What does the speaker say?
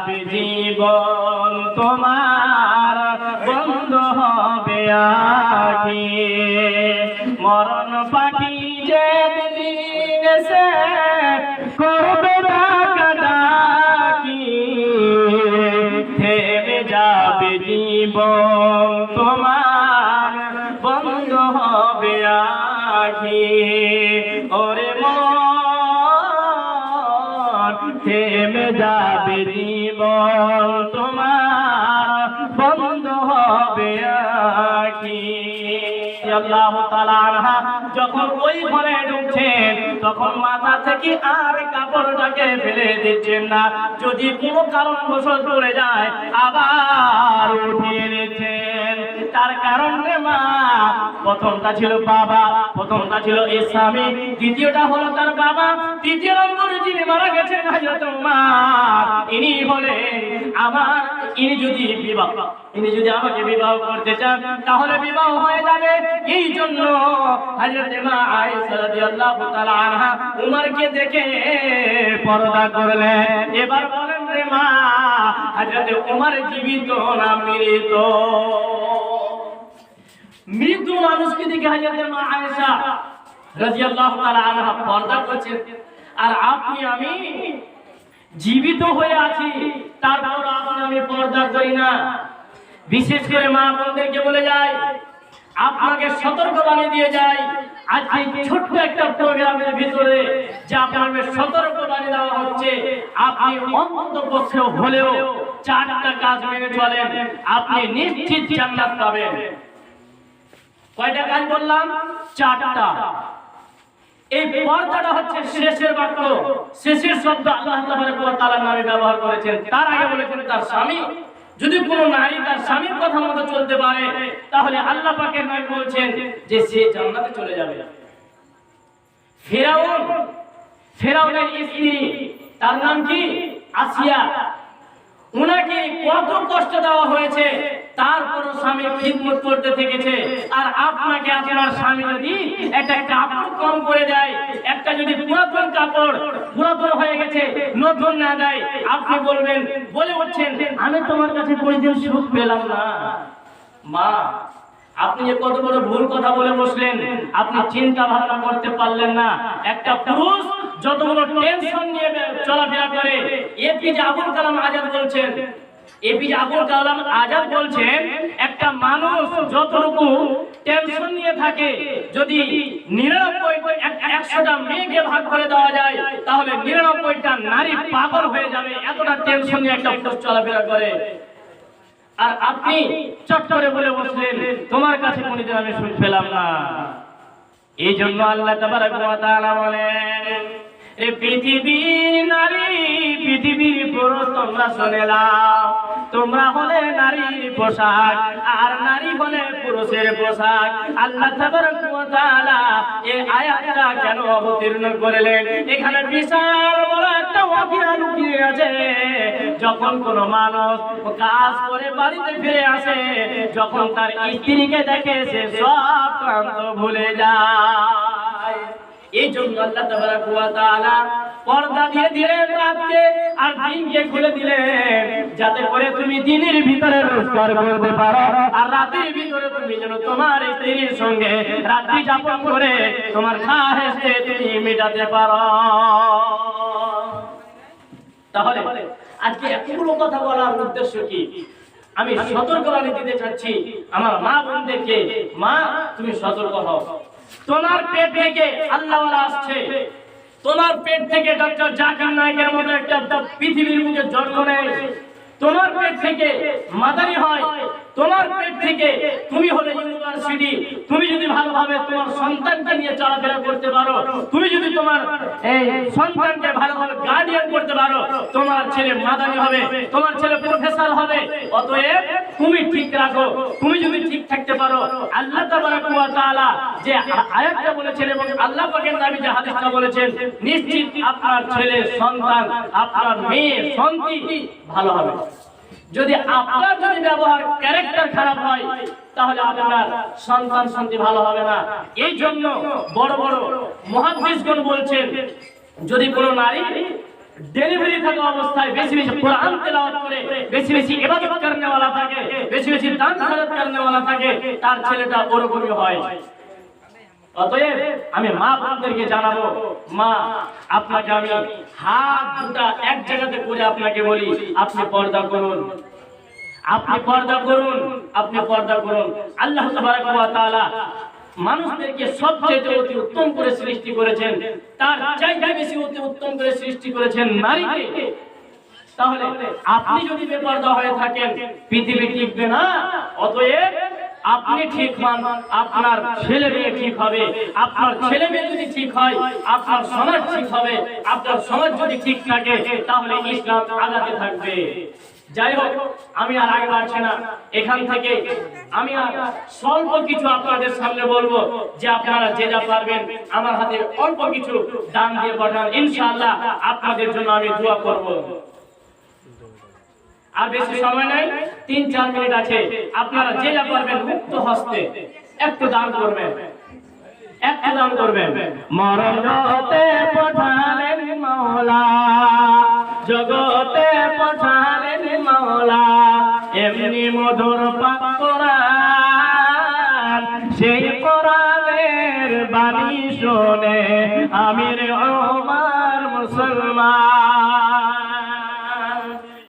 যাবে জীবন তোমার বন্ধ হবে আখি মরণ পাখি যে দিন এসে করবে থেমে যাবে জীবন তোমার বন্ধ হবে আখি হবে আখি। আল্লাহ তাআলা যখন ওই ঘরে ঢুকছেন, তখন মাথা থেকে আর কাপড়টাকে ফেলে দিচ্ছেন না। যদি কোনো পড়ে যায়, আবার উঠিয়ে নিচ্ছেন। তার কারণ রে মা, প্রথমটা ছিল বাবা, প্রথমটা ছিল ইসলামী দ্বিতীয়টা হলো তার বাবা। তৃতীয় নম্বরে যিনি মারা গেছেন হাজরত উমর, ইনি হলেন আমার ইনি যদি বিবাহ, ইনি যদি আমাকে বিবাহ করতে চান, তাহলে বিবাহ হয়ে যাবে। এই জন্য হযরত মা আয়েশা রাদিয়াল্লাহু তাআলা আনহা উমরকে দেখে পর্দা করলেন। এবার বলেন রে মা, হযরত উমর জীবিত না মৃত? মৃত মানুষকে দেখে মা আয়েশা রাদিয়াল্লাহু তাআলা আনহা পর্দা করছেন। আর আপনি, আমি জীবিত হয়ে আছি তারপর আমি পর্দা করি না। বিশেষ করে মা বোনদেরকে বলে যায়, আপনাকে সতর্ক বানিয়ে দিয়ে যায়, আজকে ছোট্ট একটা প্রোগ্রামের ভিতরে যে সতর্ক দেওয়া হচ্ছে, আপনি হলেও চারটা কাজ মেনে চলেন, আপনি নিশ্চিত জান্নাত পাবেন। কয়টা কাজ বললাম? চারটা। এই পর্দাটা হচ্ছে শেষের বাক্য। শেষের শব্দ আল্লাহ তাআলা নামে ব্যবহার করেছেন। তার আগে বলেছেন তার স্বামী। যদি কোনো নারী তার স্বামীর কথা মতো চলতে পারে, তাহলে আল্লাহ পাকের নয় বলছেন যে সে জান্নাতে চলে যাবে। ফেরাউন, ফেরাউনের স্ত্রী, তার নাম কি? আসিয়া। কত কষ্ট দেওয়া হয়েছে তারপর স্বামীর খিদমত করতে থেকেছে। আর আপনাকে আপনার স্বামী যদি একটা কাপড় কম করে দেয়, একটা যদি পুরাতন কাপড়, পুরাতন হয়ে গেছে, নতুন না দেয়, আপনি বলবেন, বলে উঠছেন, আমি তোমার কাছে কোনোদিন সুখ পেলাম না। মা, আপনি যে কত বড় ভুল কথা বলে বসলেন, আপনি চিন্তা ভাবনা করতে পারলেন না। একটা পুরুষ যত বড় টেনশন নিয়ে চলাফেরা করে এপিজে আবুল কালাম আজাদ বলছেন এপিজে আবুল কালাম আজাদ বলছেন, একটা মানুষ যতটুকু টেনশন নিয়ে থাকে, যদি একশোটা মেয়েকে ভাগ করে দেওয়া যায়, তাহলে নিরানব্বইটা নারী পাগল হয়ে যাবে, এতটা টেনশন নিয়ে একটা চলাফেরা করে। আর আপনি চট করে বলে বসলেন, তোমার কাছে কোনদিন আমি সুখ পেলাম না। এই জন্য আল্লাহ তাবারক ওয়া বলেন এ নারী পুরুষ তোমরা তোমরা নারী পুরুষের কেন অবতীর্ণ করলেন? এখানে বিশাল বড় একটা অভিযান লুকিয়ে আছে। যখন কোন মানুষ কাজ করে বাড়িতে ফিরে আসে, যখন তার স্ত্রীকে দেখে সে সব ক্লান্ত ভুলে যায়। এই জন্য আল্লাহ তাবারাক ওয়া তাআলা পর্দা দিয়ে দিলেন রাতকে আর দিনকে খুলে দিলেন, যাতে করে তুমি দিনের ভিতরে রোজগার করতে পারো আর রাতের ভিতরে তুমি যেন তোমার স্ত্রীর সঙ্গে রাত্রি যাপন করে তোমার খাহেসে তুমি মেটাতে পারো। তাহলে আজকে এতগুলো কথা বলার উদ্দেশ্য কি? আমি সতর্কবাণী দিতে চাচ্ছি, আমার মা বোনদেরকে, মা, তুমি সতর্ক হও। তোমার পেট থেকে আল্লাহ আসছে। তোমার পেট থেকে ডক্টর জাকির নায়কের মতো একটা পৃথিবীর মুখে জন্ম নেয়। তোমার পেট থেকে মাদারি হয়। তোমার পেট থেকে তুমি হলে ইউনিভার্সিটি তুমি যদি ভালোভাবে তোমার সন্তানকে নিয়ে চলাফেরা করতে পারো, তুমি যদি তোমার সন্তানকে ভালোভাবে গার্ডিয়ান করতে পারো, তোমার ছেলে মাদানি হবে, তোমার ছেলে প্রফেসর হবে। অতএব তুমি ঠিক রাখো, তুমি যদি ঠিক থাকতে পারো, আল্লাহ তাআলা যে আয়াতটা বলেছেন এবং আল্লাহ পাকের নবী যে হাদিসটা বলেছেন, নিশ্চিত আপনার ছেলে সন্তান, আপনার মেয়ে সন্তান ভালো হবে। যদি আপনার যদি ব্যবহার ক্যারেক্টার খারাপ হয় তাহলে আপনার সন্তান সন্তি ভালো হবে না এই জন্য বড় বড় মহাদ্দেশগণ বলছেন যদি কোনো নারী ডেলিভারি থাকা অবস্থায় বেশি বেশি কোরআন তেলাওয়াত করে বেশি বেশি ইবাদত করনে वाला থাকে বেশি বেশি দান খরচ করনে वाला থাকে তার ছেলেটা ওরকমই হয় অতএব আমি মা আপনাদেরকে জানাব, মা, আপনাকে আমি হাত দুটা এক জায়গাতে করে আপনাকে বলি, আপনি পর্দা করুন। আপনি পর্দা করুন, আপনি পর্দা করুন। আল্লাহ তাআলা মানুষদেরকে সবচেয়ে অতি উত্তম করে সৃষ্টি করেছেন, তার চাইতে বেশি অতি উত্তম করে সৃষ্টি করেছেন নারীকে। তাহলে আপনি যদি বেপর্দা হয়ে থাকেন, পৃথিবী টিকবে না। অতএব আপনি ঠিক হন আপনার ছেলে মেয়ে ঠিক হবে আপনার ছেলে মেয়ে যদি ঠিক হয় আপনার সমাজ ঠিক হবে আপনার সমাজ যদি ঠিক থাকে তাহলে ইসলাম আগাতে থাকবে। যাই হোক আমি আর আগে বাড়ছি না। এখান থেকে আমি আর স্বল্প কিছু আপনাদের সামনে বলব যে আপনারা যে যা পারবেন আমার হাতে অল্প কিছু দান দিয়ে পাঠান। ইনশাআল্লাহ আপনাদের জন্য আমি দোয়া করব। আর বেশি সময় নাই, তিন, চার মিনিট আছে। আপনারা যে যা পারবেন মুক্ত হস্তে একটু দান করবেন। একটু দান করবেন। জগতে পাঠালেন মাওলা, এমনি মধুর পাক সেই কোরআনের বাণী শুনে আমির ওমর মুসলমান।